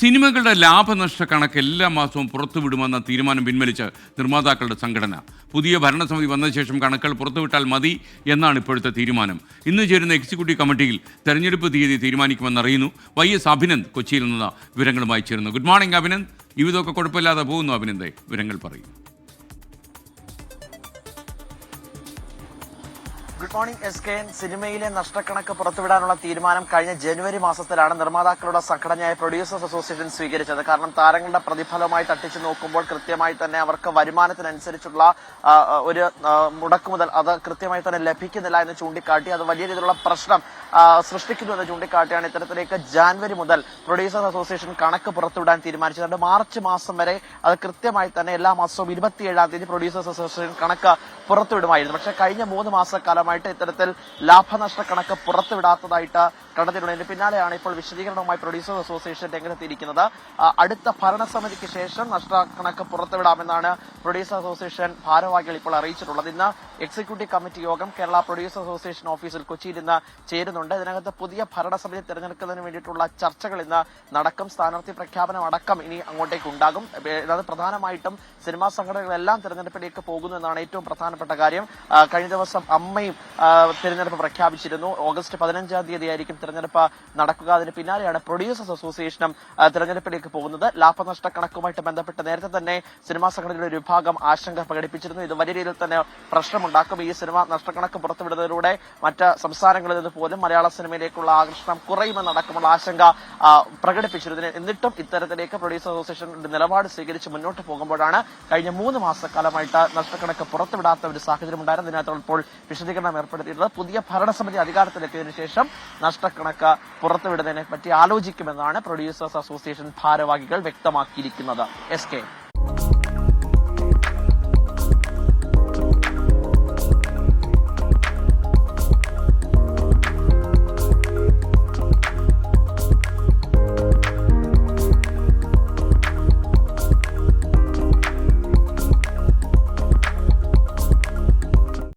സിനിമകളുടെ ലാഭനഷ്ട കണക്ക് എല്ലാ മാസവും പുറത്തുവിടുമെന്ന തീരുമാനം പിൻവലിച്ച് നിർമ്മാതാക്കളുടെ സംഘടന. പുതിയ ഭരണസമിതി വന്ന ശേഷം കണക്കുകൾ പുറത്തുവിട്ടാൽ മതി എന്നാണ് ഇപ്പോഴത്തെ തീരുമാനം. ഇന്ന് ചേരുന്ന എക്സിക്യൂട്ടീവ് കമ്മിറ്റിയിൽ തെരഞ്ഞെടുപ്പ് തീയതി തീരുമാനിക്കുമെന്നറിയുന്നു വൈ എസ് അഭിനന്ദ് കൊച്ചിയിൽ നിന്ന് വിവരങ്ങളുമായി ചേരുന്നു. Good morning Abhinand. ജീവിതമൊക്കെ കുഴപ്പമില്ലാതെ പോകുന്നു അഭിനന്ദേ. വിവരങ്ങൾ പറയും. ഗുഡ് മോർണിംഗ് എസ് കെ സിനിമയിലെ നഷ്ടക്കണക്ക് പുറത്തുവിടാനുള്ള തീരുമാനം കഴിഞ്ഞ ജനുവരി മാസത്തിലാണ് നിർമ്മാതാക്കളുടെ സംഘടനയായ പ്രൊഡ്യൂസേഴ്സ് അസോസിയേഷൻ സ്വീകരിച്ചത്. കാരണം താരങ്ങളുടെ പ്രതിഫലമായി തട്ടിച്ചു നോക്കുമ്പോൾ കൃത്യമായി തന്നെ അവർക്ക് വരുമാനത്തിനനുസരിച്ചുള്ള ഒരു മുടക്കുമുതൽ അത് കൃത്യമായി തന്നെ ലഭിക്കുന്നില്ല എന്ന് ചൂണ്ടിക്കാട്ടി അത് വലിയ രീതിയിലുള്ള പ്രശ്നം ആ, സൃഷ്ടിക്കുന്നു എന്ന് ചൂണ്ടിക്കാട്ടിയാണ് ഇത്തരത്തിലേക്ക് ജാനുവരി മുതൽ പ്രൊഡ്യൂസേഴ്സ് അസോസിയേഷൻ കണക്ക് പുറത്തുവിടാൻ തീരുമാനിച്ചത് മാർച്ച് മാസം വരെ അത് കൃത്യമായി തന്നെ എല്ലാ മാസവും ഇരുപത്തിയേഴാം തീയതി പ്രൊഡ്യൂസേഴ്സ് അസോസിയേഷൻ കണക്ക് പുറത്തുവിടുമായിരുന്നു. പക്ഷേ കഴിഞ്ഞ മൂന്ന് മാസക്കാലമായിട്ട് ഇത്തരത്തിൽ ലാഭനഷ്ട കണക്ക് പുറത്തുവിടാത്തതായിട്ട് കണ്ടെത്തിയിട്ടുള്ളതിന് പിന്നാലെയാണ് ഇപ്പോൾ വിശദീകരണവുമായി പ്രൊഡ്യൂസേഴ്സ് അസോസിയേഷൻ രംഗത്തെത്തിയിരിക്കുന്നത്. അടുത്ത ഭരണസമിതിക്ക് ശേഷം നഷ്ടക്കണക്ക് പുറത്തുവിടാമെന്നാണ് പ്രൊഡ്യൂസേഴ്സ് അസോസിയേഷൻ ഭാരവാഹികൾ ഇപ്പോൾ അറിയിച്ചിട്ടുള്ളത്. ഇന്ന് എക്സിക്യൂട്ടീവ് കമ്മിറ്റി യോഗം കേരള പ്രൊഡ്യൂസേഴ്സ് അസോസിയേഷൻ ഓഫീസിൽ കൊച്ചിയിൽ ഇന്ന് ചേരുന്നുണ്ട് ഇതിനകത്ത് പുതിയ ഭരണസമിതി തിരഞ്ഞെടുക്കുന്നതിന് വേണ്ടിയിട്ടുള്ള ചർച്ചകൾ ഇന്ന് നടക്കും. സ്ഥാനാർത്ഥി പ്രഖ്യാപനം അടക്കം ഇനി അങ്ങോട്ടേക്ക് ഉണ്ടാകും. അതായത് അത് പ്രധാനമായിട്ടും സിനിമാ സംഘടനകളെല്ലാം തിരഞ്ഞെടുപ്പിലേക്ക് പോകുന്നു എന്നാണ് ഏറ്റവും പ്രധാനപ്പെട്ട കാര്യം. കഴിഞ്ഞ ദിവസം അമ്മയും തെരഞ്ഞെടുപ്പ് പ്രഖ്യാപിച്ചിരുന്നു. ഓഗസ്റ്റ് പതിനഞ്ചാം തീയതി ആയിരിക്കും തിരഞ്ഞെടുപ്പ് നടക്കുക. അതിന് പിന്നാലെയാണ് പ്രൊഡ്യൂസേഴ്സ് അസോസിയേഷനും തിരഞ്ഞെടുപ്പിലേക്ക് പോകുന്നത്. ലാഭനഷ്ട കണക്കുമായിട്ട് ബന്ധപ്പെട്ട് നേരത്തെ തന്നെ സിനിമാ സംഘടനയുടെ ഒരു വിഭാഗം ആശങ്ക പ്രകടിപ്പിച്ചിരുന്നു. ഇത് വലിയ രീതിയിൽ തന്നെ പ്രശ്നമുണ്ടാക്കും. ഈ സിനിമ നഷ്ടക്കണക്ക് പുറത്തുവിടുന്നതിലൂടെ മറ്റ് സംസ്ഥാനങ്ങളിൽ നിന്ന് പോലും മലയാള സിനിമയിലേക്കുള്ള ആകർഷണം കുറയുമെന്നടക്കമുള്ള ആശങ്ക പ്രകടിപ്പിച്ചിരുന്നു. എന്നിട്ടും ഇത്തരത്തിലേക്ക് പ്രൊഡ്യൂസർ അസോസിയേഷൻ നിലപാട് സ്വീകരിച്ച് മുന്നോട്ട് പോകുമ്പോഴാണ് കഴിഞ്ഞ മൂന്ന് മാസക്കാലമായിട്ട് നഷ്ടക്കണക്ക് പുറത്തുവിടാത്ത ഒരു സാഹചര്യം ഉണ്ടായിരുന്നു ഇതിനകത്ത് ഇപ്പോൾ വിശദീകരണം ഏർപ്പെടുത്തിയിട്ടുള്ളത് പുതിയ ഭരണസമിതി അധികാരത്തിലെത്തിയതിനു ശേഷം നഷ്ടക്കണക്ക് പുറത്തുവിടുന്നതിനെ പറ്റി ആലോചിക്കുമെന്നാണ് പ്രൊഡ്യൂസേഴ്സ് അസോസിയേഷൻ ഭാരവാഹികൾ വ്യക്തമാക്കിയിരിക്കുന്നത്. S K